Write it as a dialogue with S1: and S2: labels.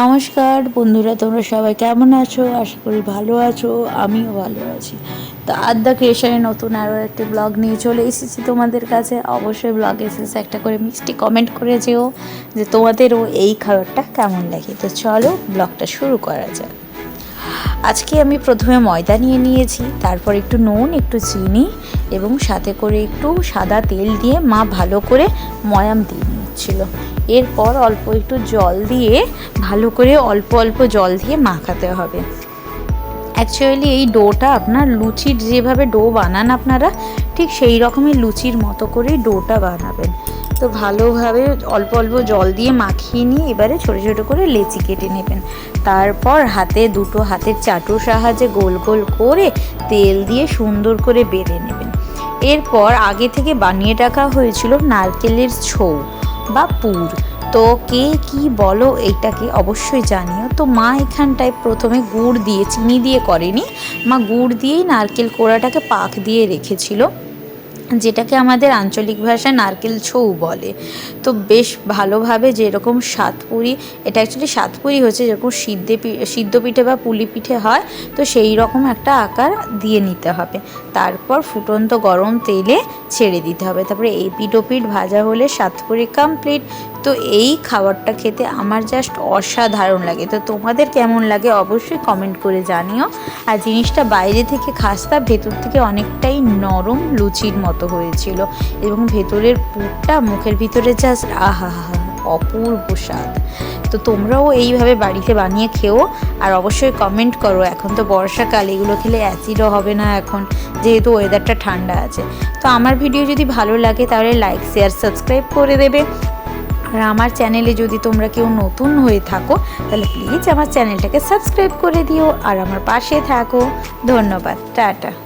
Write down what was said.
S1: নমস্কার, বন্ধুরা, তোমরা সবাই কেমন আছো? আশা করি ভালো আছো, আমিও ভালো আছি। তো আদ্যা ক্রিয়েশনের নতুন আরও একটি ব্লগ নিয়ে চলে এসেছি তোমাদের কাছে। অবশ্যই ব্লগ এসেছে একটা করে মিষ্টি কমেন্ট করে যেও যে তোমাদেরও এই খাবারটা কেমন লাগে। তো চলো ব্লগটা শুরু করা যাক। আজকে আমি প্রথমে ময়দা নিয়ে নিয়েছি, তারপর একটু নুন, একটু চিনি এবং সাথে করে একটু সাদা তেল দিয়ে মা ভালো করে ময়াম দিয়ে নিচ্ছিল। এরপর অল্প একটু জল দিয়ে ভালো করে অল্প অল্প জল দিয়ে মাখাতে হবে। অ্যাকচুয়ালি এই ডোটা আপনার লুচির যেভাবে ডো বানান আপনারা, ঠিক সেই রকমই লুচির মতো করেই ডোটা বানাবেন। তো ভালোভাবে অল্প অল্প জল দিয়ে মাখিয়ে নিয়ে এবারে ছোটো ছোটো করে লেচি কেটে নেবেন। তারপর হাতে দুটো হাতের চাটুর সাহায্যে গোল গোল করে তেল দিয়ে সুন্দর করে বেড়ে নেবেন। এরপর আগে থেকে বানিয়ে রাখা হয়েছিল নারকেলের ছৌ বা পুর। তো কে কি বলো, এইটাকে অবশ্যই জানিও। তো মা এখানটায় প্রথমে গুড় দিয়ে, চিনি দিয়ে করেনি। মা গুড় দিয়েই নারকেল কোড়াটাকে পাক দিয়ে রেখেছিল। যেটাকে আমাদের আঞ্চলিক ভাষায় নারকেল ছৌ বলে। তো বেশ ভালোভাবে যেরকম সাতপুরি, এটা অ্যাকচুয়ালি সাতপুরি হচ্ছে যেরকম সিদ্ধে সিদ্ধ পিঠে বা পুলি পিঠে হয়, তো সেই রকম একটা আকার দিয়ে নিতে হবে। তারপর ফুটন্ত গরম তেলে ছেড়ে দিতে হবে। তারপরে এপিট ওপিট ভাজা হলে সাতপুরি কমপ্লিট তো এই খাবারটা খেতে আমার জাস্ট অসাধারণ লাগে। তো তোমাদের কেমন লাগে অবশ্যই কমেন্ট করে জানিও। আর জিনিসটা বাইরে থেকে খাস্তা, ভেতর থেকে অনেকটাই নরম লুচির মতো হয়েছিল। এবং ভেতরের পুরটা মুখের ভিতরে জাস্ট আহা অপূর্ব স্বাদ। তো তোমরাও এইভাবে বাড়িতে বানিয়ে খেও। আর অবশ্যই কমেন্ট করো, এখন তো বর্ষাকাল, এগুলো খেলে অ্যাসিডও হবে না এখন, যেহেতু ওয়েদারটা ঠান্ডা আছে। তো আমার ভিডিও যদি ভালো লাগে, তাহলে লাইক শেয়ার সাবস্ক্রাইব করে দেবে। আর আমার চ্যানেলে যদি তোমরা কেউ নতুন হয়ে থাকো, তাহলে প্লিজ আমার চ্যানেলটাকে সাবস্ক্রাইব করে দিও আর আমার পাশে থাকো। ধন্যবাদ, টাটা।